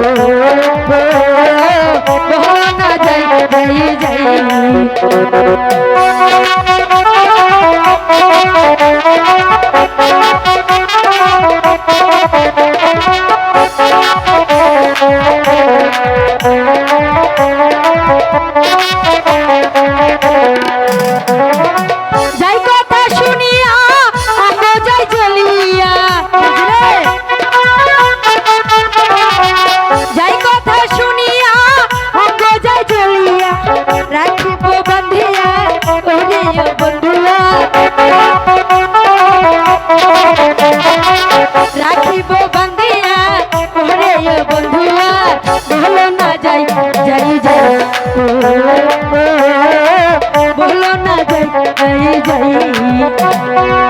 যাই যাই। যাই যাই যাই। বলো না যাই যাই যাই।